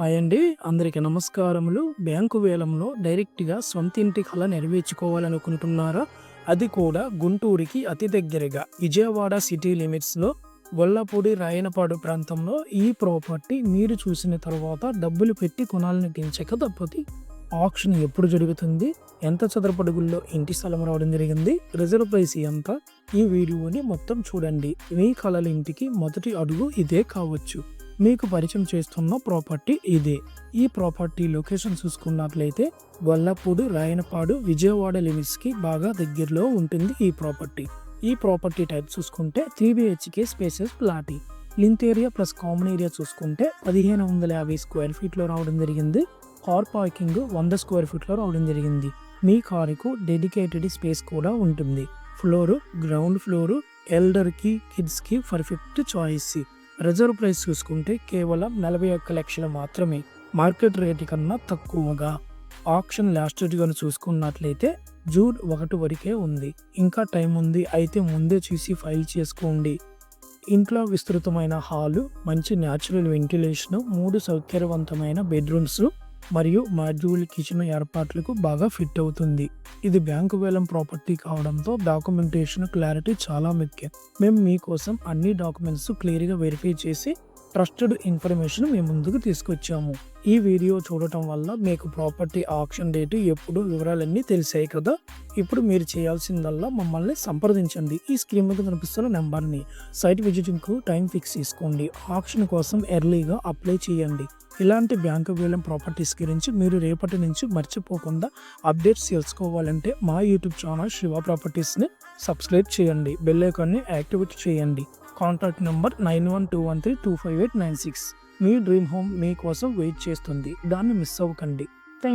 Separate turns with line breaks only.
Hi అండి. అందరికీ నమస్కారములు. బ్యాంకు వేలంలో డైరెక్ట్గా సొంత ఇంటి కళ నెరవేర్చుకోవాలనుకుంటున్నారా? అది కూడా గుంటూరుకి అతి దగ్గరగా. విజయవాడ సిటీ లిమిట్స్లో వల్లపూడి రాయనపాడు ప్రాంతంలో ఈ ప్రాపర్టీ మీరు చూసిన తర్వాత డబ్బులు పెట్టి కొనాలనిపించక తప్పది. ఆక్షన్ ఎప్పుడు జరుగుతుంది? ఎంత చదరపడుగుల్లో ఇంటి స్థలం రావడం జరిగింది? రిజర్వ్ ప్రైస్ ఎంత? ఈ వీడియోని మొత్తం చూడండి. మీ కళల ఇంటికి మొదటి అడుగు ఇదే కావచ్చు. మీకు పరిచయం చేస్తున్న ప్రాపర్టీ ఇదే. ఈ ప్రాపర్టీ లొకేషన్ చూసుకున్నట్లయితే గొల్లపూడి రాయనపాడు విజయవాడ లిమిట్స్కి బాగా దగ్గరలో ఉంటుంది ఈ ప్రాపర్టీ. ఈ ప్రాపర్టీ టైప్ చూసుకుంటే three BHK spaces ప్లాటీ plinth area plus common area చూసుకుంటే పదిహేను వందల యాభై స్క్వేర్ ఫీట్లో రావడం జరిగింది. కార్ పార్కింగ్ వంద స్క్వేర్ ఫీట్లో రావడం జరిగింది. మీ కారుకు డెడికేటెడ్ స్పేస్ కూడా ఉంటుంది. ఫ్లోరు గ్రౌండ్ ఫ్లోరు ఎల్డర్కి కిడ్స్కి పర్ఫెక్ట్ చాయిస్. రిజర్వ్ ప్రైస్ చూసుకుంటే కేవలం నలభై ఒక్క లక్షలు మాత్రమే. మార్కెట్ రేటు కన్నా తక్కువగా. ఆప్షన్ లాస్ట్ డేట్గా చూసుకున్నట్లయితే జూన్ ఒకటి వరకే ఉంది. ఇంకా టైం ఉంది. అయితే ముందే చూసి ఫైల్ చేసుకోండి. ఇంట్లో విస్తృతమైన హాలు మంచి న్యాచురల్ వెంటిలేషన్ మూడు సౌకర్యవంతమైన బెడ్రూమ్స్ మరియు మాడ్యూల్ కిచెన్ ఏర్పాట్లకు బాగా ఫిట్ అవుతుంది. ఇది బ్యాంకు వేలం ప్రాపర్టీ కావడంతో డాక్యుమెంటేషన్ క్లారిటీ చాలా ముఖ్యం. మేము మీకోసం అన్ని డాక్యుమెంట్స్ క్లియర్గా వెరిఫై చేసి ట్రస్టెడ్ ఇన్ఫర్మేషన్ మేము ముందుకు తీసుకొచ్చాము. ఈ వీడియో చూడటం వల్ల మీకు ప్రాపర్టీ ఆప్షన్ డేట్ ఎప్పుడు వివరాలన్నీ తెలిసాయి కదా? ఇప్పుడు మీరు చేయాల్సిందల్లా మమ్మల్ని సంప్రదించండి. ఈ స్క్రీన్ మీద కనిపిస్తున్న నెంబర్ని సైట్ విజిటింగ్కు టైం ఫిక్స్ చేసుకోండి. ఆప్షన్ కోసం ఎర్లీగా అప్లై చేయండి. ఇలాంటి బ్యాంకు వేలం ప్రాపర్టీస్ గురించి మీరు రేపటి నుంచి మర్చిపోకుండా అప్డేట్స్ తెలుసుకోవాలంటే మా యూట్యూబ్ ఛానల్ శివ ప్రాపర్టీస్ని సబ్స్క్రైబ్ చేయండి. బెల్ ఐకాన్ని యాక్టివేట్ చేయండి. Contact number nine one two one three two five eight nine six. మీ డ్రీమ్ హోమ్ మీకోసం వెయిట్ చేస్తుంది. దాన్ని మిస్ అవ్వకండి.